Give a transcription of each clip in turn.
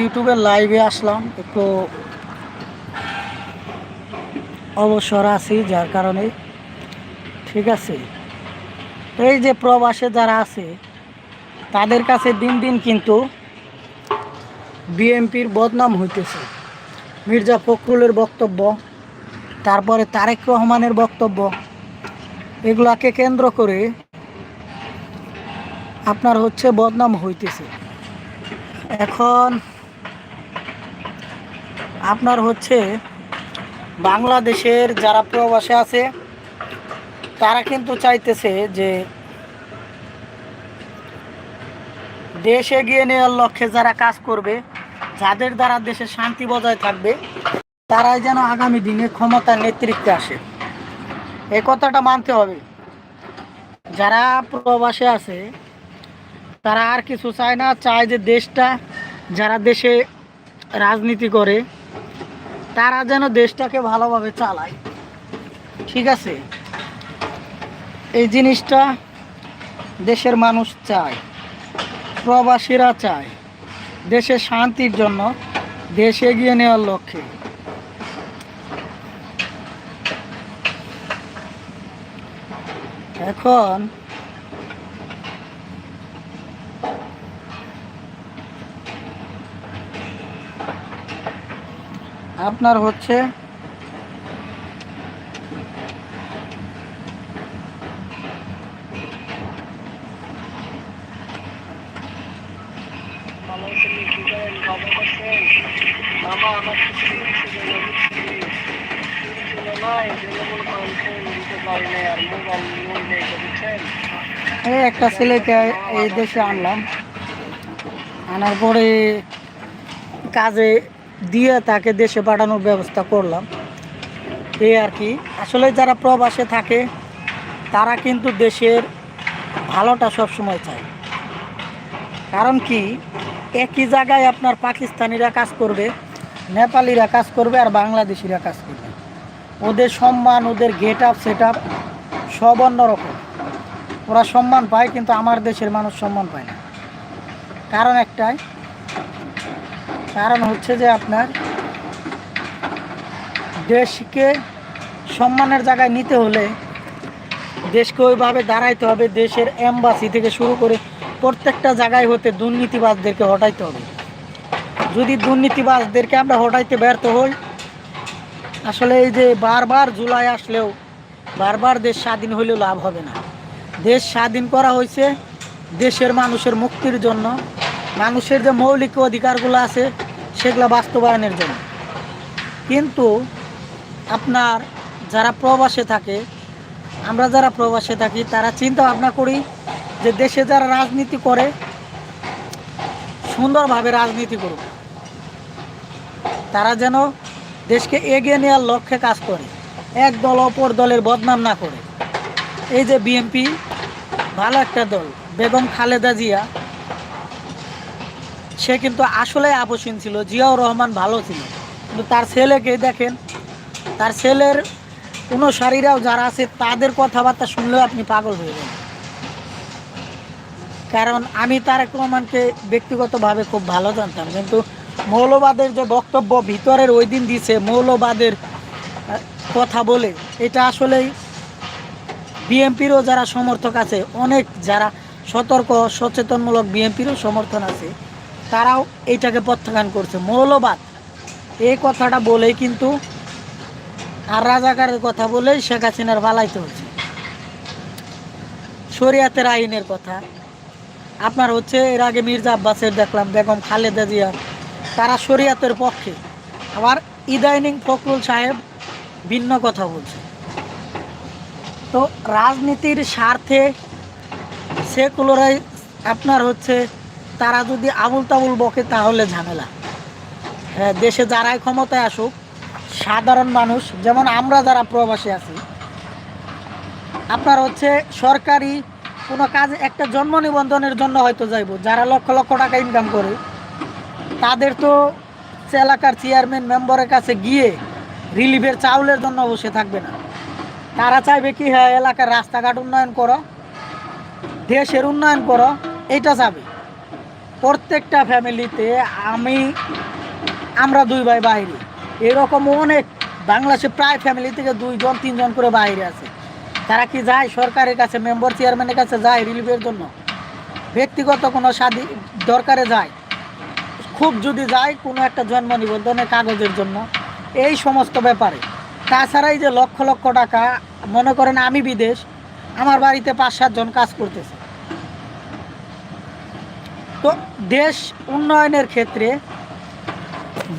ইউটিউবের লাইভে আসলাম। একটু অবসর আছি, যার কারণে। ঠিক আছে। এই যে প্রবাসে যারা আছে, তাদের কাছে দিন দিন কিন্তু বিএনপির বদনাম হইতেছে। মির্জা ফখরুলের বক্তব্য, তারপরে তারেক রহমানের বক্তব্য, এগুলাকে কেন্দ্র করে আপনার হচ্ছে বদনাম হইতেছে। এখন আপনার হচ্ছে বাংলাদেশের যারা প্রবাসে আছে, তারা কিন্তু চাইতেছে যে দেশে এগিয়ে নেওয়ার লক্ষ্যে যারা কাজ করবে, যাদের দ্বারা দেশে শান্তি বজায় থাকবে, তারাই যেন আগামী দিনে ক্ষমতার নেতৃত্বে আসে। এই কথাটা মানতে হবে। যারা প্রবাসে আছে, তারা আর কিছু চায় না, চায় যে দেশটা যারা দেশে রাজনীতি করে তারা যেন দেশটাকে ভালোভাবে চালায়। ঠিক আছে? এই জিনিসটা দেশের মানুষ চায়, প্রবাসীরা চায়, দেশের শান্তির জন্য, দেশ এগিয়ে নেওয়ার লক্ষ্যে। এখন আপনার হচ্ছে ভালো আছেন কি করেন ভালো আছেন মামা আমার কিছু ছিল না বুঝছি ছিল না এই জন্য মনে করেন ফোন দিতে পারি নাই আর মোবাইল লোন নেই হচ্ছে এই একটা ছেলেকে এই দেশে আনলাম। আনার পরে কাজে দিয়ে তাকে দেশে পাঠানোর ব্যবস্থা করলাম। এই আর কি। আসলে যারা প্রবাসে থাকে, তারা কিন্তু দেশের ভালোটা সবসময় চায়। কারণ কি? একই জায়গায় আপনার পাকিস্তানিরা কাজ করবে, নেপালিরা কাজ করবে আর বাংলাদেশিরা কাজ করবে। ওদের সম্মান, ওদের গেট আপ সেট আপ সব অন্যরকম ওরা সম্মান পায়, কিন্তু আমার দেশের মানুষ সম্মান পায় না। কারণ একটাই কারণ হচ্ছে যে আপনার দেশকে সম্মানের জায়গায় নিতে হলে দেশকে ওইভাবে দাঁড়াইতে হবে, দেশের এম্বাসি থেকে শুরু করে প্রত্যেকটা জায়গায় হতে দুর্নীতিবাজদেরকে হটাইতে হবে। যদি দুর্নীতিবাজদেরকে আমরা হটাইতে ব্যর্থ হই, আসলে এই যে বারবার জুলাই আসলেও বারবার দেশ স্বাধীন হলেও লাভ হবে না। দেশ স্বাধীন করা হয়েছে দেশের মানুষের মুক্তির জন্য। মানুষের যে মৌলিক অধিকারগুলো আছে, সেগুলো বাস্তবায়নের জন্য। কিন্তু আপনার যারা প্রবাসে থাকে, আমরা যারা প্রবাসে থাকি, তারা চিন্তা ভাবনা করি যে দেশে যারা রাজনীতি করে, সুন্দরভাবে রাজনীতি করুক। তারা যেন দেশকে এগিয়ে নেওয়ার লক্ষ্যে কাজ করে, এক দল অপর দলের বদনাম না করে। এই যে বিএনপি, ভালো একটা দল, বেগম খালেদা জিয়া সে কিন্তু আসলে আপসীন ছিল, জিয়াউর রহমান ভালো ছিল। কিন্তু তার ছেলেকে দেখেন, তার ছেলের অনুসারীরাও যারা আছে, তাদের কথাবার্তা শুনলেও আপনি পাগল হয়ে যাবেন। কারণ আমি তারেক রহমানকে ব্যক্তিগতভাবে খুব ভালো জানতাম, কিন্তু মৌলবাদের যে বক্তব্য ভিতরের ওই দিন দিছে, মৌলবাদের কথা বলে, এটা আসলেই বিএনপিরও যারা সমর্থক আছে, অনেক যারা সতর্ক, সচেতনমূলক বিএনপিরও সমর্থন আছে তারাও এইটাকে প্রত্যাখ্যান করছে। মৌলবাদ। এই কথাটা বলেই কিন্তু আর রাজাকারের কথা বলেই শেখ হাসিনার পালাইতে হচ্ছে। শরিয়াতের আইনের কথা। আপনার হচ্ছে, এর আগে মির্জা আব্বাসের দেখলাম, বেগম খালেদা জিয়া, তারা শরিয়াতের পক্ষে। আবার ইদাইনিং ফখরুল সাহেব ভিন্ন কথা বলছে। তো রাজনীতির স্বার্থে সেকুলারাই আপনার হচ্ছে তারা যদি আবুল তাবুল বকে, তাহলে ঝামেলা। হ্যাঁ দেশে যারাই ক্ষমতায় আসুক, সাধারণ মানুষ, যেমন আমরা যারা প্রবাসী আছি, আপনার হচ্ছে সরকারি কোনো কাজ, একটা জন্ম নিবন্ধনের জন্য হয়তো যাইব, যারা লক্ষ লক্ষ টাকা ইনকাম করে, তাদের তো এলাকার চেয়ারম্যান মেম্বারের কাছে গিয়ে রিলিফের চাউলের জন্য বসে থাকবে না। তারা চাইবে কি হ্যাঁ এলাকার রাস্তাঘাট উন্নয়ন করো, দেশের উন্নয়ন করো এটা চাবে। প্রত্যেকটা ফ্যামিলিতে আমি, আমরা দুই ভাই বাইরে। এরকম অনেক বাংলাদেশে প্রায় ফ্যামিলি থেকে দুইজন, তিনজন করে বাইরে আছে। তারা কি যায় সরকারের কাছে, মেম্বার চেয়ারম্যানের কাছে যায় রিলিফের জন্য? ব্যক্তিগত কোনো স্বাধীন দরকারে যায়। খুব যদি যায়, কোনো একটা জন্ম নিবন্ধনের কাগজের জন্য। এই সমস্ত ব্যাপারে। তাছাড়াই যে লক্ষ লক্ষ টাকা, মনে করেন আমি বিদেশ, আমার বাড়িতে পাঁচ সাতজন কাজ করতেছে। তো দেশ উন্নয়নের ক্ষেত্রে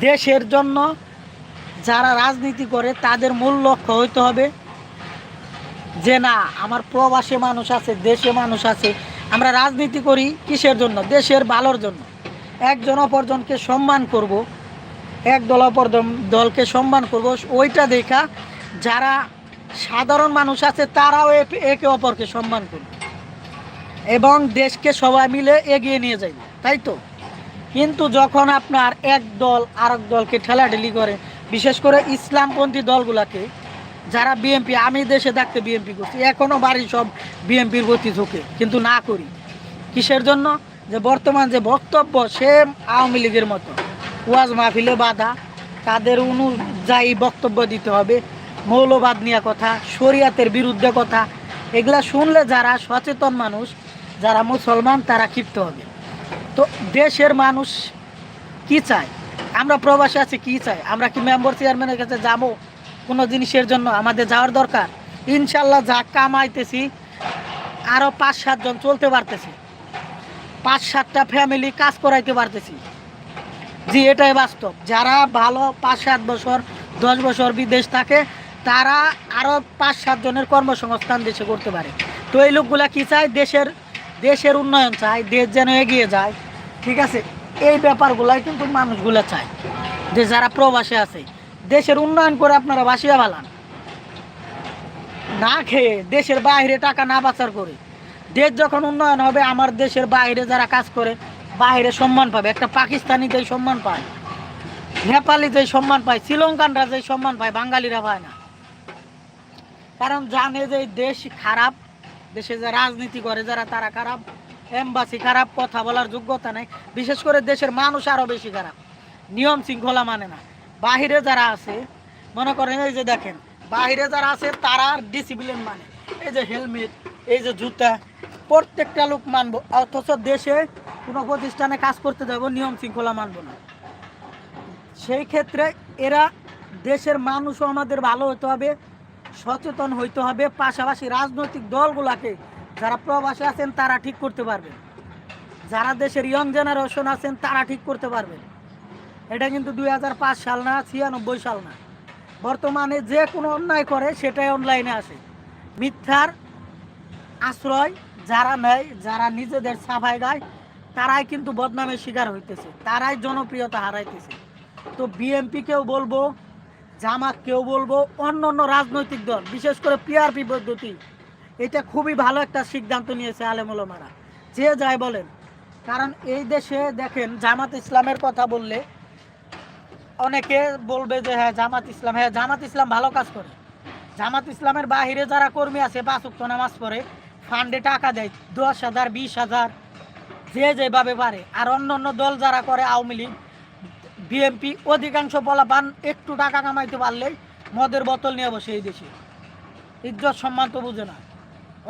দেশের জন্য যারা রাজনীতি করে, তাদের মূল লক্ষ্য হইতে হবে যে না, আমার প্রবাসী মানুষ আছে, দেশে মানুষ আছে, আমরা রাজনীতি করি কিসের জন্য? দেশের ভালোর জন্য। একজন অপরজনকে সম্মান করব এক দল অপর দলকে সম্মান করব, ওইটা দেখা যারা সাধারণ মানুষ আছে, তারাও একে অপরকে সম্মান করবে। এবং দেশকে সবাই মিলে এগিয়ে নিয়ে যাইবে তাই তো? কিন্তু যখন আপনার এক দল আরেক দলকে ঠেলাঠেলি করে, বিশেষ করে ইসলামপন্থী দলগুলাকে, যারা বিএমপি আমি দেশে থাকতে বিএমপি করছি এখনও বাড়ি সব বিএমপির প্রতি ঝুঁকে, কিন্তু না করি। কিসের জন্য? যে বর্তমান যে বক্তব্য সে আওয়ামী লীগের মতো। ওয়াজ মাহফিলে বাধা, তাদের অনুযায়ী বক্তব্য দিতে হবে, মৌলবাদ নিয়ে কথা, শরিয়াতের বিরুদ্ধে কথা, এগুলা শুনলে যারা সচেতন মানুষ যারা মুসলমান, তারা ক্ষিপ্ত হবে। তো দেশের মানুষ কি চায়? আমরা প্রবাসী আছি, কি চাই আমরা কি মেম্বার, চেয়ারম্যানের কাছে যাব? কোনো জিনিসের জন্য আমাদের যাওয়ার দরকার? ইনশাল্লাহ যা কামাইতেছি আরও পাঁচ সাতজন চলতে পারতেছি। পাঁচ, সাতটা ফ্যামিলি কাজ করাইতে পারতেছি। জি, এটাই বাস্তব। যারা ভালো পাঁচ, সাত বছর, দশ বছর বিদেশ থাকে, তারা আরও পাঁচ সাতজনের কর্মসংস্থান দেশে করতে পারে। তো এই লোকগুলা কী চায়? দেশের দেশের উন্নয়ন চায়, দেশ যেন এগিয়ে যায়, ঠিক আছে? এই ব্যাপারগুলাই কিন্তু মানুষগুলো চায় যে যারা প্রবাসে আছে। দেশের উন্নয়ন করে আপনারা বাসিয়া ভালান না খেয়ে দেশের বাইরে টাকা না পাচার করে। দেশ যখন উন্নয়ন হবে, আমার দেশের বাইরে যারা কাজ করে, বাইরে সম্মান পাবে। একটা পাকিস্তানি যেই সম্মান পায় নেপালি যেই সম্মান পায়, শ্রীলঙ্কানরা যেই সম্মান পায়, বাঙালিরা পায় না। কারণ জানে যে দেশ খারাপ দেশে যে রাজনীতি করে, যারা তারা খারাপ এম্বাসি খারাপ, কথা বলার যোগ্যতা নেই। বিশেষ করে দেশের মানুষ আরও বেশি খারাপ। নিয়ম শৃঙ্খলা মানে না। বাহিরে যারা আছে, মনে করেন এই যে দেখেন, বাহিরে যারা আছে, তারা ডিসিপ্লিন মানে। এই যে হেলমেট এই যে জুতা, প্রত্যেকটা লোক মানবো। অথচ দেশে কোনো প্রতিষ্ঠানে কাজ করতে যাব, নিয়ম শৃঙ্খলা মানবো না। সেই ক্ষেত্রে এরা দেশের মানুষও আমাদের ভালো হতে হবে সচেতন হইতে হবে, পাশাপাশি রাজনৈতিক দলগুলাকে যারা প্রবাসী আছেন তারা ঠিক করতে পারবেন যারা দেশের ইয়ং জেনারেশন আছেন তারা ঠিক করতে পারবেন এটা কিন্তু দু হাজার পাঁচ সাল না, ছিয়ানব্বই সাল না। বর্তমানে যে কোনো অন্যায় করে সেটাই অনলাইনে আসে। মিথ্যার আশ্রয় যারা নেয়, যারা নিজেদের সাফাই গায় তারাই কিন্তু বদনামের শিকার হইতেছে, তারাই জনপ্রিয়তা হারাইতেছে। তো বিএমপিকেও বলব জামাতকেও বলব, অন্য অন্য রাজনৈতিক দল, বিশেষ করে পিআরপি পদ্ধতি, এটা খুবই ভালো একটা সিদ্ধান্ত নিয়েছে আলেমুলমারা যে যাই বলেন, কারণ এই দেশে দেখেন, জামাত ইসলামের কথা বললে অনেকে বলবে যে হ্যাঁ জামাত ইসলাম হ্যাঁ জামাত ইসলাম ভালো কাজ করে। জামাত ইসলামের বাহিরে যারা কর্মী আছে, পাঁচ উক্ত নামাজ পড়ে, ফান্ডে টাকা দেয়, দশ হাজার, বিশ হাজার, যে যেভাবে পারে। আর অন্য অন্য দল যারা করে, আওয়ামী লীগ বিএমপি অধিকাংশ বলাবান একটু টাকা কামাইতে পারলেই মদের বোতল নিয়ে বসে এই দেশে। ইজ্জত সম্মান তো বুঝে না।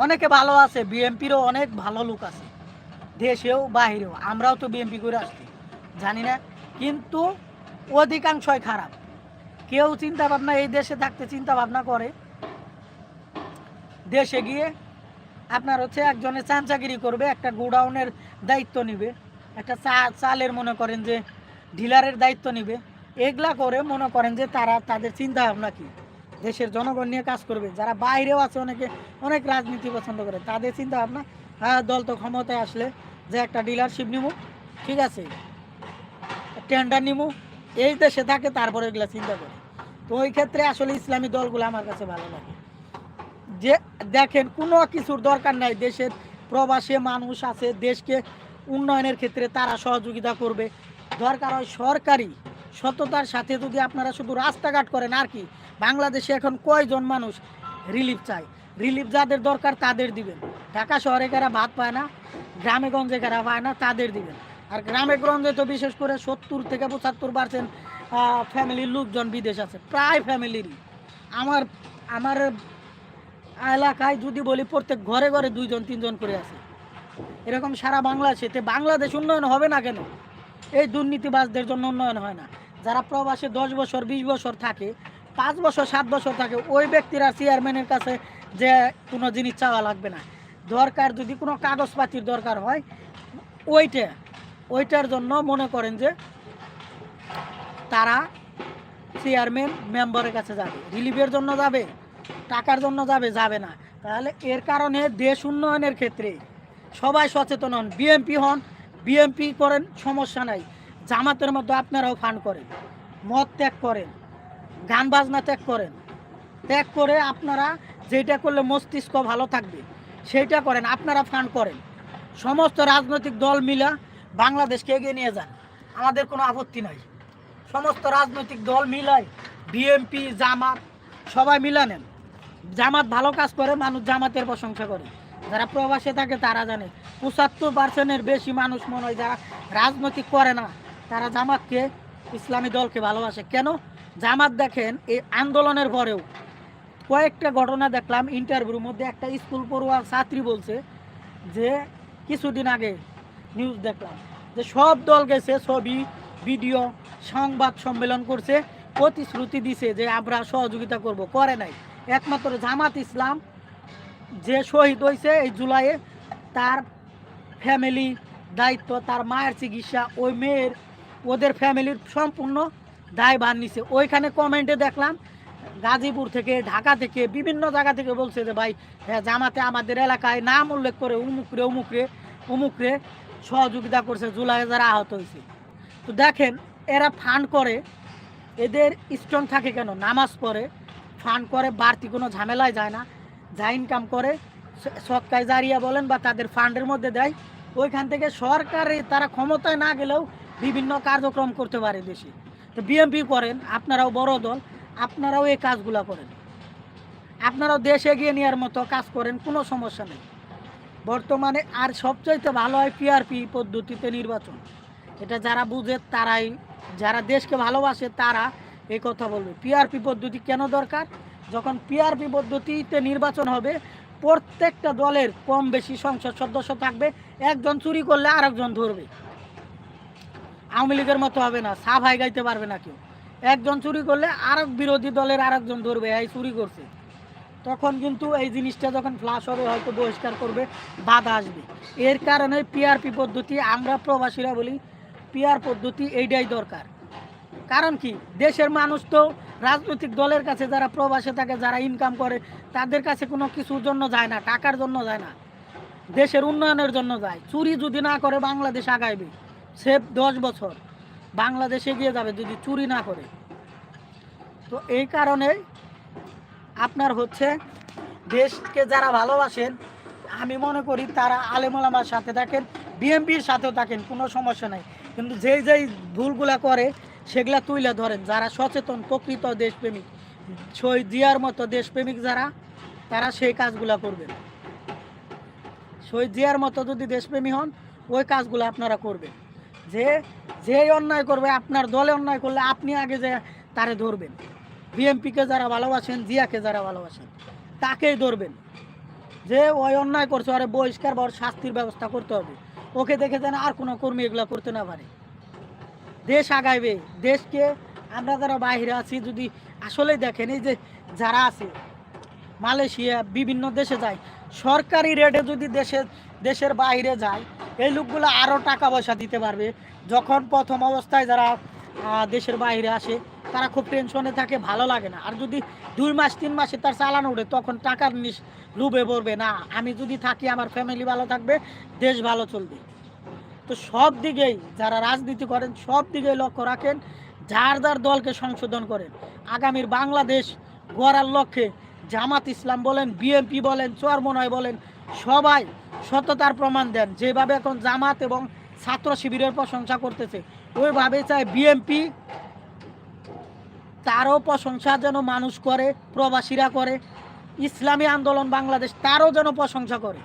অনেকে ভালো আছে, বিএমপিরও অনেক ভালো লোক আছে। দেশেও, বাহিরেও। আমরাও তো বিএমপি করে আসছি। জানি না, কিন্তু অধিকাংশই খারাপ। কেউ চিন্তা ভাবনা এই দেশে থাকতে চিন্তা ভাবনা করে। দেশে গিয়ে আপনার হচ্ছে একজনে চাঞ্চাগিরি করবে, একটা গোডাউনের দায়িত্ব নিবে। একটা চা, চালের মনে করেন যে ডিলারের দায়িত্ব নিবে। এগুলা করে মনে করেন যে তারা তাদের চিন্তা ভাবনা কি? দেশের জনগণ নিয়ে কাজ করবে। যারা বাইরেও আছে, অনেকে অনেক রাজনীতি পছন্দ করে, তাদের চিন্তা ভাবনা হ্যাঁ দল তো ক্ষমতায় আসলে যে একটা ডিলারশিপ নিব ঠিক আছে টেন্ডার নিব এই দেশে থাকে, তারপরে এগুলা চিন্তা করে। তো ওই ক্ষেত্রে আসলে ইসলামী দলগুলো আমার কাছে ভালো লাগে। যে দেখেন, কোনো কিছুর দরকার নাই। দেশের প্রবাসী মানুষ আছে, দেশকে উন্নয়নের ক্ষেত্রে তারা সহযোগিতা করবে। দরকার হয় সরকারি সততার সাথে যদি আপনারা শুধু রাস্তাঘাট করেন, আর কি? বাংলাদেশে এখন কয়জন মানুষ রিলিফ চায়? রিলিফ যাদের দরকার তাদের দিবেন। ঢাকা শহরে কারা ভাত পায় না, গ্রামে গঞ্জে কারা পায় না, তাদের দিবেন। আর গ্রামে গঞ্জে তো বিশেষ করে সত্তর থেকে পঁচাত্তর পার্সেন্ট ফ্যামিলির লোকজন বিদেশ আছে, প্রায় ফ্যামিলিরই আমার আমার এলাকায় যদি বলি প্রত্যেক ঘরে ঘরে দুইজন, তিনজন করে আছে। এরকম সারা বাংলাদেশে বাংলাদেশ উন্নয়ন হবে না কেন? এই দুর্নীতিবাজদের জন্য উন্নয়ন হয় না। যারা প্রবাসে দশ বছর, বিশ বছর থাকে, পাঁচ বছর, সাত বছর থাকে, ওই ব্যক্তিরা চেয়ারম্যানের কাছে যে কোনো জিনিস চাওয়া লাগবে না। দরকার যদি কোনো কাগজপাতির দরকার হয়, ওইটা, ওইটার জন্য মনে করেন যে তারা চেয়ারম্যান মেম্বারের কাছে যাবে। রিলিফের জন্য যাবে, টাকার জন্য যাবে যাবে না। তাহলে এর কারণে দেশ উন্নয়নের ক্ষেত্রে সবাই সচেতন হন বিএমপি হন বিএমপি করেন, সমস্যা নাই। জামাতের মধ্যে আপনারাও ফান্ড করেন, মদ ত্যাগ করেন, গান বাজনা ত্যাগ করেন। ত্যাগ করে আপনারা যেটা করলে মস্তিষ্ক ভালো থাকবে, সেইটা করেন, আপনারা ফান্ড করেন। সমস্ত রাজনৈতিক দল মিলা বাংলাদেশকে এগিয়ে নিয়ে যান, আমাদের কোনো আপত্তি নাই। সমস্ত রাজনৈতিক দল মিলাই বিএমপি, জামাত, সবাই মিলা নেন। জামাত ভালো কাজ করে, মানুষ জামাতের প্রশংসা করে। যারা প্রবাসে থাকে তারা জানে, পঁচাত্তর পার্সেন্টের বেশি মানুষ মনে হয় যারা রাজনৈতিক করে না, তারা জামাতকে, ইসলামী দলকে ভালোবাসে। কেন? জামাত দেখেন, এই আন্দোলনের পরেও কয়েকটা ঘটনা দেখলাম ইন্টারভিউর মধ্যে। একটা স্কুল পড়ুয়া ছাত্রী বলছে যে, কিছুদিন আগে নিউজ দেখলাম যে সব দল গেছে, ছবি ভিডিও সংবাদ সম্মেলন করছে, প্রতিশ্রুতি দিছে যে আমরা সহযোগিতা করব। করে নাই। একমাত্র জামাত ইসলাম যে শহীদ হয়েছে এই জুলাইয়ে, তার ফ্যামিলি দায়িত্ব, তার মায়ের চিকিৎসা, ওই মেয়ের, ওদের ফ্যামিলির সম্পূর্ণ দায়ভার নিছে। ওইখানে কমেন্টে দেখলাম, গাজীপুর থেকে, ঢাকা থেকে, বিভিন্ন জায়গা থেকে বলছে যে, ভাই হ্যাঁ জামাতে আমাদের এলাকায় নাম উল্লেখ করে উমুকরে উমুকরে উমুকরে সহযোগিতা করছে জুলাই যারা আহত হয়েছে। তো দেখেন, এরা ফান্ড করে, এদের স্ট্রং থাকে কেন? নামাজ পড়ে ফান্ড করে, বাড়তি কোনো ঝামেলায় যায় না। যা ইনকাম করে সৎকায় জারিয়া বলেন বা তাদের ফান্ডের মধ্যে দেয়, ওইখান থেকে সরকারে তারা ক্ষমতায় না গেলেও বিভিন্ন কার্যক্রম করতে পারে দেশে। তো বিএমপি করেন, আপনারাও বড় দল, আপনারাও এই কাজগুলো করেন। আপনারাও দেশ এগিয়ে নেওয়ার মতো কাজ করেন, কোনো সমস্যা নেই। বর্তমানে আর সবচাইতে ভালো হয় পিআরপি পদ্ধতিতে নির্বাচন। এটা যারা বুঝে তারাই, যারা দেশকে ভালোবাসে তারা এই কথা বলবে। পিআরপি পদ্ধতি কেন দরকার? যখন পিআরপি পদ্ধতিতে নির্বাচন হবে, প্রত্যেকটা দলের কম বেশি সংসদ সদস্য থাকবে, একজন চুরি করলে আরেকজন ধরবে। আওয়ামী লীগের মতো হবে না সাফাই গাইতে পারবে না কেউ। একজন চুরি করলে আরেক বিরোধী দলের আরেকজন ধরবে, এই চুরি করছে। তখন কিন্তু এই জিনিসটা যখন ফ্লাশ হবে, হয়তো বহিষ্কার করবে, বাধা আসবে। এর কারণে পিআরপি পদ্ধতি, আমরা প্রবাসীরা বলি পিআর পদ্ধতি এইটাই দরকার। কারণ কি? দেশের মানুষ তো রাজনৈতিক দলের কাছে যারা প্রবাসে থাকে, যারা ইনকাম করে, তাদের কাছে কোনো কিছুর জন্য যায় না, টাকার জন্য যায় না। দেশের উন্নয়নের জন্য যায়। চুরি যদি না করে, বাংলাদেশ আগাইবে। সে দশ বছর। বাংলাদেশ এগিয়ে যাবে যদি চুরি না করে। তো এই কারণে আপনার হচ্ছে, দেশকে যারা ভালোবাসেন, আমি মনে করি তারা আলেমুলামার সাথে থাকেন বিএমপির সাথেও থাকেন, কোনো সমস্যা নাই। কিন্তু যেই যেই ভুলগুলা করে সেগুলা তুলে ধরেন, যারা সচেতন, প্রকৃত দেশপ্রেমিক শহীদ জিয়ার মতো দেশপ্রেমিক যারা, তারা সেই কাজগুলা করবেন শহীদ জিয়ার মতো যদি দেশপ্রেমী হন, ওই কাজগুলো আপনারা করবেন। যে যে অন্যায় করবে, আপনার দলে অন্যায় করলে আপনি আগে যে তারে ধরবেন। বিএমপিকে যারা ভালোবাসেন, জিয়াকে যারা ভালোবাসেন, তাকেই ধরবেন। যে, ওই অন্যায় করছে, আরে বহিষ্কার বা শাস্তির ব্যবস্থা করতে হবে। ওকে দেখে যেন আর কোনো কর্মী এগুলো করতে না পারে। দেশ আগাইবে। দেশকে আমরা যারা বাইরে আছি, যদি আসলেই দেখেন, এই যে যারা আছে, মালয়েশিয়া, বিভিন্ন দেশে যায়, সরকারি রেটে যদি দেশের দেশের বাইরে যায়, এই লোকগুলো আরও টাকা পয়সা দিতে পারবে। যখন প্রথম অবস্থায় যারা দেশের বাইরে আসে, তারা খুব টেনশনে থাকে, ভালো লাগে না। আর যদি দুই মাস, তিন মাসে তার চালানো ওঠে, তখন টাকার নিস লুবে পড়বে না। আমি যদি থাকি, আমার ফ্যামিলি ভালো থাকবে, দেশ ভালো চলবে। তো সব দিকেই যারা রাজনীতি করেন, সব দিকেই লক্ষ্য রাখেন, যার যার দলকে সংশোধন করেন। আগামীর বাংলাদেশ গড়ার লক্ষ্যে জামাত ইসলাম বলেন বিএনপি বলেন চরমনয় বলেন, সবাই সততার প্রমাণ দেন। যেভাবে এখন জামাত এবং ছাত্র শিবিরের প্রশংসা করতেছে, ওইভাবে চায় বিএনপি তারও প্রশংসা যেন মানুষ করে, প্রবাসীরা করে, ইসলামী আন্দোলন বাংলাদেশ তারও যেন প্রশংসা করে।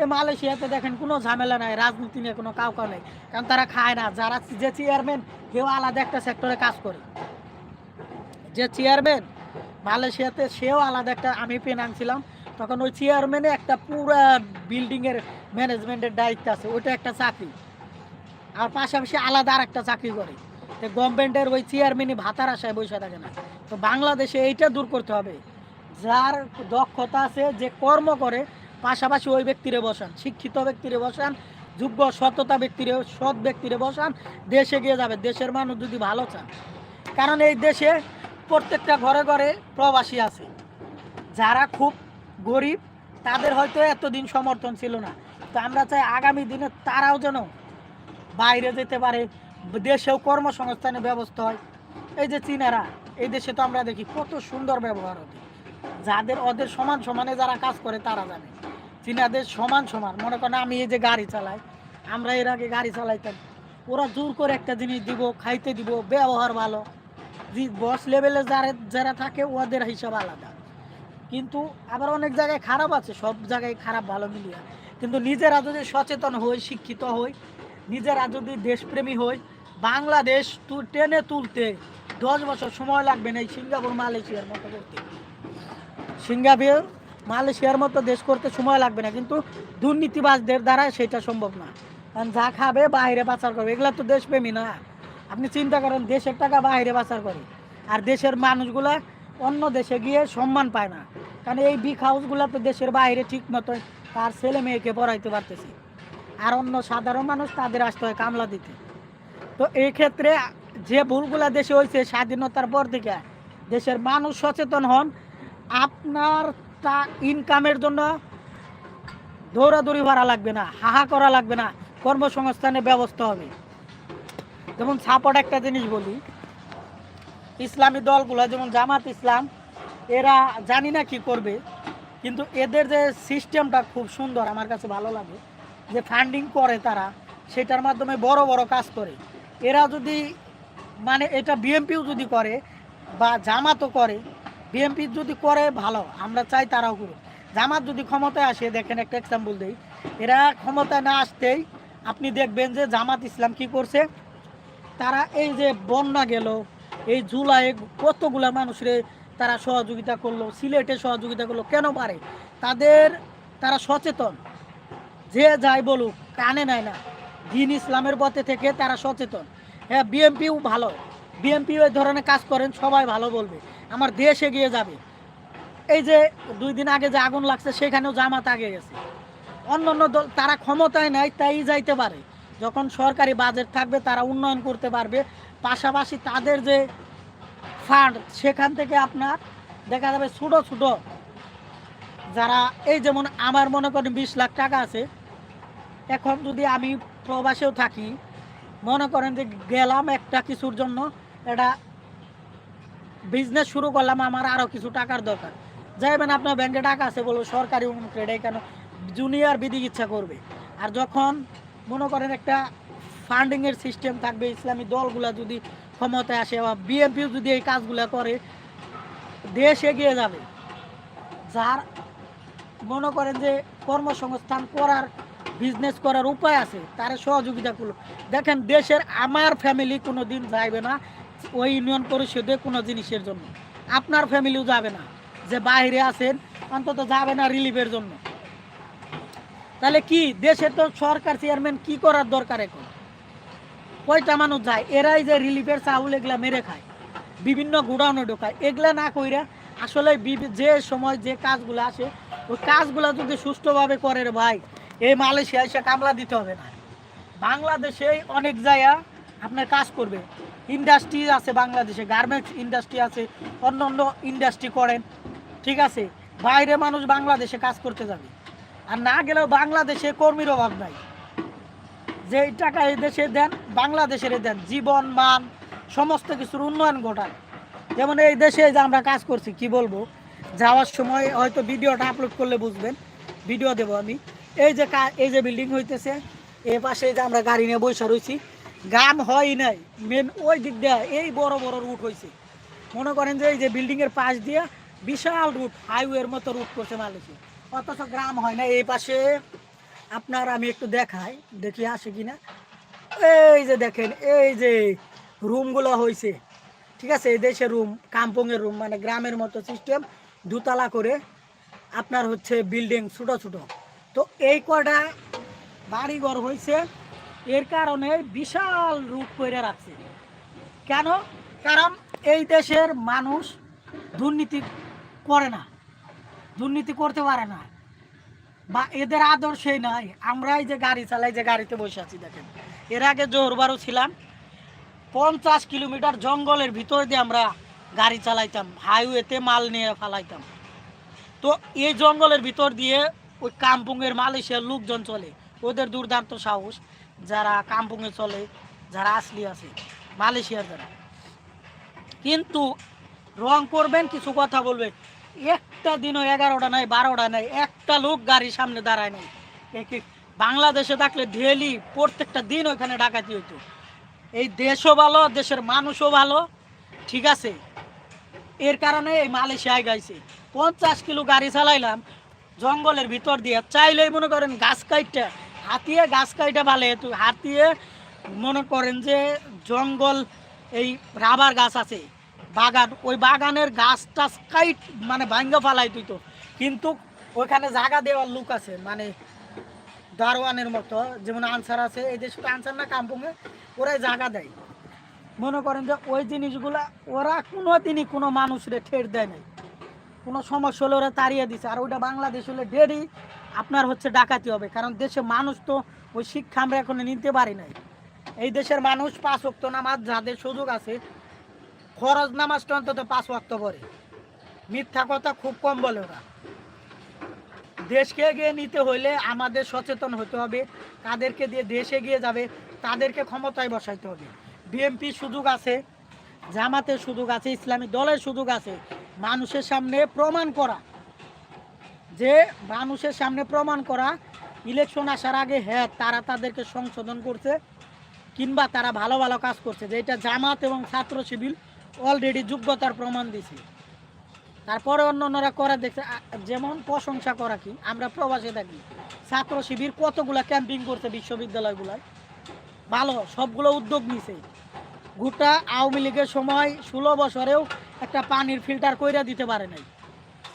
এই মালয়েশিয়াতে দেখেন কোনো ঝামেলা নাই, রাজনীতি নিয়ে কোনো কাউ কাউ নেই। কারণ তারা খায় না। যারা যে চেয়ারম্যান কেউ আলাদা একটা সেক্টরে কাজ করে। যে চেয়ারম্যান মালয়েশিয়াতে সেও আলাদা একটা, আমি পেনাং ছিলাম তখন ওই চেয়ারম্যানে একটা পুরো বিল্ডিংয়ের ম্যানেজমেন্টের দায়িত্ব আছে, ওইটা একটা চাকরি। আর পাশাপাশি আলাদা আর একটা চাকরি করে। তো গভর্নমেন্টের ওই চেয়ারম্যানই ভাতার আশায় বসে থাকে না। তো বাংলাদেশে এইটা দূর করতে হবে। যার দক্ষতা আছে, যে কর্ম করে পাশাপাশি ওই ব্যক্তিরে বসান, শিক্ষিত ব্যক্তিরে বসান, যোগ্য, সততা ব্যক্তিরে, সৎ ব্যক্তিরে বসান, দেশে গিয়ে যাবে দেশের মানুষ যদি ভালো চান, কারণ এই দেশে প্রত্যেকটা ঘরে ঘরে প্রবাসী আছে। যারা খুব গরিব, তাদের হয়তো এতদিন সমর্থন ছিল না। তো আমরা চাই আগামী দিনে তারাও যেন বাইরে যেতে পারে, দেশেও কর্মসংস্থানের ব্যবস্থা হয়। এই যে চীনারা, এই দেশে তো আমরা দেখি কত সুন্দর ব্যবহার ওদের যাদের, ওদের সমান সমানে যারা কাজ করে, তারা জানে। চীনাদের সমান সমান। মনে করেন আমি এই যে গাড়ি চালাই, আমরা এর আগে গাড়ি চালাইতাম। ওরা জোর করে একটা জিনিস দিব, খাইতে দিব, ব্যবহার ভালো। বস লেভেলে যারা যারা থাকে ওদের হিসাব আলাদা। কিন্তু আবার অনেক জায়গায় খারাপ আছে, সব জায়গায় খারাপ ভালো মিলিয়ে। কিন্তু নিজেরা যদি সচেতন হই, শিক্ষিত হই, নিজেরা যদি দেশপ্রেমী হই, বাংলাদেশ টেনে তুলতে দশ বছর সময় লাগবে না এই সিঙ্গাপুর, মালয়েশিয়ার মতো করতে। সিঙ্গাপুর মালয়েশিয়ার মতো দেশ করতে সময় লাগবে না, কিন্তু দুর্নীতিবাজদের দ্বারা সেটা সম্ভব না। কারণ যা খাবে বাইরে পাচার করবে, এগুলো তো দেশপ্রেমী না। আপনি চিন্তা করেন, দেশের টাকা বাইরে পাচার করে, আর দেশের মানুষগুলা অন্য দেশে গিয়ে সম্মান পায় না। কারণ এই বিগ হাউসগুলো তো দেশের বাইরে ঠিক মতো তার ছেলে মেয়েকে পড়াইতে পারতেছে। আর অন্য সাধারণ মানুষ তাদের আসতে হয় কামলা দিতে। তো এই ক্ষেত্রে যে ভুলগুলা দেশে হয়েছে স্বাধীনতার পর থেকে দেশের মানুষ সচেতন হন। আপনার তা ইনকামের জন্য দৌড়াদৌড়ি ভাড়া লাগবে না, হাহা করা লাগবে না কর্মসংস্থানের ব্যবস্থা হবে। যেমন সাপোর্ট একটা জিনিস বলি, ইসলামী দলগুলো, যেমন জামাত ইসলাম, এরা জানি না কি করবে, কিন্তু এদের যে সিস্টেমটা খুব সুন্দর, আমার কাছে ভালো লাগে, যে ফান্ডিং করে তারা, সেটার মাধ্যমে বড় বড় কাজ করে। এরা যদি মানে এটা বিএমপিও যদি করে বা জামাতও করে বিএমপি যদি করে, ভালো। আমরা চাই তারাও করুক। জামাত যদি ক্ষমতায় আসে, দেখেন একটা এক্সাম্পল দিই। এরা ক্ষমতায় না আসতেই আপনি দেখবেন যে জামাত ইসলাম কি করছে? তারা এই যে বন্যা গেল, এই জুলাই কতগুলা মানুষের তারা সহযোগিতা করল, সিলেটে সহযোগিতা করল, কেন পারে? তাদের, তারা সচেতন। যে যাই বলুক, কানে নেয় না। দিন ইসলামের পথে থেকে তারা সচেতন। হ্যাঁ বিএমপিও ভালো। বিএমপি ওই ধরনের কাজ করেন, সবাই ভালো বলবে। আমার দেশ এগিয়ে যাবে। এই যে দুই দিন আগে যে আগুন লাগছে, সেখানেও জামাত আগে গেছে। অন্য অন্য দল, তারা ক্ষমতায় নেয় তাই যাইতে পারে। যখন সরকারি বাজেট থাকবে, তারা উন্নয়ন করতে পারবে। পাশাপাশি তাদের যে ফান্ড সেখান থেকে আপনার দেখা যাবে ছোটো ছোটো যারা, এই যেমন আমার মনে করেন বিশ লাখ টাকা আছে, এখন যদি আমি প্রবাসেও থাকি, মনে করেন যে গেলাম একটা কিছুর জন্য এটা বিজনেস শুরু করলাম, আমার আরও কিছু টাকার দরকার। যাইবেন আপনার ব্যাংকে টাকা আছে, বলব সরকারি এটাই কেন জুনিয়র বিধিক ইচ্ছা করবে। আর যখন মনে করেন একটা ফান্ডিংয়ের সিস্টেম থাকবে, ইসলামী দলগুলা যদি ক্ষমতায় আসে, বা বিএনপিও যদি এই কাজগুলো করে, দেশ এগিয়ে যাবে। যার মনে করেন যে কর্মসংস্থান করার বিজনেস করার উপায় আছে, তার সহযোগিতা করল। দেখেন, দেশের আমার ফ্যামিলি কোনো দিন যাইবে না। ওই ইউনিয়ন পরিষদে কোনো জিনিসের জন্য। আপনার ফ্যামিলিও যাবে না। যে বাইরে আছেন, অন্তত যাবে না রিলিফের জন্য। তাহলে কি, দেশে তো সরকার চেয়ারম্যান কি করার দরকার এখন? কয়টা মানুষ যায়? এরাই যে রিলিফের চাউল এগুলা মেরে খায়, বিভিন্ন গুডাউনে ঢোকায়। এগুলা না কইরা আসলে যে সময় যে কাজগুলো আসে, ওই কাজগুলো যদি সুষ্ঠুভাবে করে রে ভাই, এই মালয়েশিয়া এসে কামলা দিতে হবে না। বাংলাদেশে অনেক জায়গা আপনার কাজ করবে। ইন্ডাস্ট্রি আছে বাংলাদেশে গার্মেন্টস ইন্ডাস্ট্রি আছে অন্য অন্য ইন্ডাস্ট্রি করেন, ঠিক আছে? বাইরে মানুষ বাংলাদেশে কাজ করতে যাবে। আর না গেলেও বাংলাদেশে কর্মীর অভাব নাই। যে টাকা এই দেশে দেন বাংলাদেশের দেন, জীবন, মান, সমস্ত কিছুর উন্নয়ন ঘটান। যেমন এই দেশে যে আমরা কাজ করছি, কি বলব? যাওয়ার সময় হয়তো ভিডিওটা আপলোড করলে বুঝবেন, ভিডিও দেবো আমি। এই যে এই যে বিল্ডিং হইতেছে, এ পাশে যে আমরা গাড়ি নিয়ে বসে রয়েছি গাম হয় নাই। মেন ওই দিক দিয়ে এই বড় বড় রুট হয়েছে মনে করেন যে এই যে বিল্ডিংয়ের পাশ দিয়ে বিশাল রুট হাইওয়ের মতো রুট করছে মালয়েশিয়া। অথচ গ্রাম হয় না, এই পাশে আপনার আমি একটু দেখাই, দেখি আসে কিনা। এই যে দেখেন, এই যে রুমগুলো হয়েছে ঠিক আছে, এই দেশে রুম কাম্পংয়ের রুম মানে গ্রামের মতো সিস্টেম দুতলা করে আপনার হচ্ছে বিল্ডিং ছোটো ছোটো। তো এই কটা বাড়িঘর হয়েছে এর কারণে বিশাল রূপ করে রাখছে। কেন? কারণ এই দেশের মানুষ দুর্নীতি করে না। দুর্নীতি করতে পারে না। বা এদের আদর্শই নাই। আমরাই যে গাড়ি চালাই, যে গাড়িতে বসে আছি, দেখেন। এর আগে জোহরবারও ছিলাম। পঞ্চাশ কিলোমিটার জঙ্গলের ভিতর দিয়ে আমরা গাড়ি চালাইতাম। হাইওয়েতে মাল নিয়ে ফালাইতাম। তো এই জঙ্গলের ভিতর দিয়ে ওই কাম্পুংয়ের মালয়েশিয়ার লোকজন চলে। ওদের দুর্দান্ত সাহস। যারা কাম্পুংয়ে চলে, যারা আসলি আছে, মালয়েশিয়ার যারা। কিন্তু রং করবেন, কিছু কথা বলবে। একটা দিনও এগারোটা নাই, বারোটা নাই, একটা লোক গাড়ির সামনে দাঁড়ায় নাই। বাংলাদেশে থাকলে ডেলি প্রত্যেকটা দিন ওখানে ডাকাতি হইতো। এই দেশও ভালো, দেশের মানুষও ভালো, ঠিক আছে? এর কারণে এই মালয়েশিয়ায় গাইছে পঞ্চাশ কিলো গাড়ি চালাইলাম, জঙ্গলের ভিতর দিয়ে। চাইলেই মনে করেন গাছ কাইটটা হাতিয়ে গাছ কাইটা ভালো তো হাতিয়ে মনে করেন যে জঙ্গল, এই রাবার গাছ আছে। বাগান, ওই বাগানের গাছ টাছ কাইট মানে ভাঙ্গা ফালাই তুই তো কিন্তু ওইখানে জায়গা দেওয়ার লোক আছে মানে দারোয়ানের মতো, যেমন আনসার আছে, এই দেশে আনসার না, কাম্পুঙে, ওরাই জায়গা দেয়। মনে করেন যে ওই জিনিসগুলা ওরা কোনো দিনই কোনো মানুষরে ঠের দেয় নাই। কোনো সমস্যা হলে ওরা তাড়িয়ে দিছে। আর ওইটা বাংলাদেশ হলে ডেরি আপনার হচ্ছে ডাকাতি হবে, কারণ দেশে মানুষ তো ওই শিক্ষা আমরা এখন নিতে পারি নাই। এই দেশের মানুষ পাঁচ ওয়াক্ত নামাজ যাদের সুযোগ আছে খরচ নামাজটা অন্তত পাঁচ ওয়াক্ত পরে মিথ্যা কথা খুব কম বলে ওরা। দেশকে এগিয়ে নিতে হইলে আমাদের সচেতন হতে হবে, তাদেরকে দিয়ে দেশ এগিয়ে যাবে, তাদেরকে ক্ষমতায় বসাইতে হবে। বিএমপি সুযোগ আছে, জামাতের সুযোগ আছে, ইসলামী দলের সুযোগ আছে, মানুষের সামনে প্রমাণ করা। যে মানুষের সামনে প্রমাণ করা ইলেকশন আসার আগে হ্যাঁ তারা তাদেরকে সংশোধন করছে, কিংবা তারা ভালো ভালো কাজ করছে, যে এটা জামাত এবং ছাত্র শিবির অলরেডি যোগ্যতার প্রমাণ দিছে। তারপরে অন্য অন্যরা করে দেখছে যেমন প্রশংসা করা কি, আমরা প্রবাসে থাকি, ছাত্র শিবির কতগুলা ক্যাম্পিং করছে বিশ্ববিদ্যালয়গুলোয়? ভালো, সবগুলো উদ্যোগ নিছে। গোটা আওয়ামী লীগের সময় ষোলো বছরেও একটা পানির ফিল্টার কইরা দিতে পারে নাই।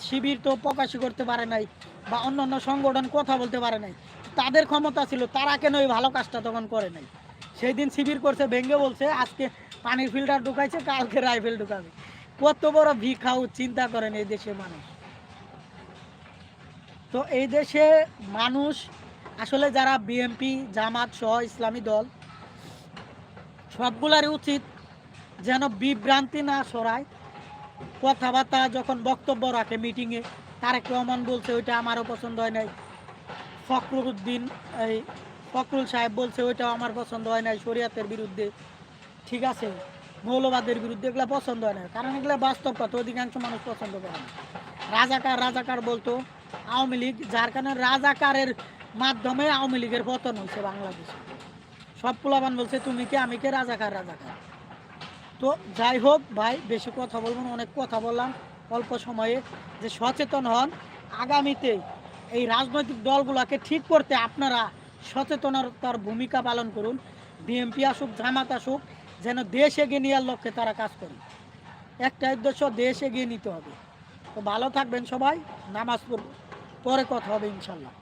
শিবির তো প্রকাশই করতে পারে নাই বা অন্য অন্য সংগঠন কথা বলতে পারে নাই। তাদের ক্ষমতা ছিল, তারা কেন ওই ভালো কাজটা তখন করে নাই? সেই দিন শিবির করছে ভেঙ্গে বলছে, আজকে পানির ফিল্টার ঢুকাইছে, কালকে রাইফেল ঢুকাবে। কত বড় ভিখাও চিন্তা করেন এই দেশের মানুষ। তো এই দেশে মানুষ, আসলে যারা বিএমপি জামাত সহ ইসলামী দল, সবগুলারই উচিত যেন বিভ্রান্তি না সরায় কথাবার্তা, যখন বক্তব্য রাখে মিটিংয়ে তারেক রহমান বলছে ওইটা আমারও পছন্দ হয় নাই। ফখরুল উদ্দিন এই ফখরুল সাহেব বলছে ওইটাও আমার পছন্দ হয় নাই শরিয়াতের বিরুদ্ধে। ঠিক আছে, মৌলবাদের বিরুদ্ধে এগুলো পছন্দ হয় না কারণ এগুলো বাস্তব কথা, অধিকাংশ মানুষ পছন্দ করে না। রাজাকার রাজাকার বলতো, আওয়ামী লীগ, যার কারণে রাজাকারের মাধ্যমে আওয়ামী লীগের পতন হয়েছে বাংলাদেশে। সব পোলাবান বলছে, তুমি কে? আমি কে? রাজাকার রাজাকার। তো যাই হোক ভাই, বেশি কথা বলব না, অনেক কথা বললাম। অল্প সময়ে যে সচেতন হন, আগামীতে এই রাজনৈতিক দলগুলোকে ঠিক করতে আপনারা সচেতনতার ভূমিকা পালন করুন। বিএনপি আসুক, জামাত আসুক, যেন দেশ এগিয়ে নেওয়ার লক্ষ্যে তারা কাজ করে। একটা উদ্দেশ্য, দেশ এগিয়ে নিতে হবে। তো ভালো থাকবেন সবাই, নামাজ পড়ব পরে কথা হবে ইনশাল্লাহ।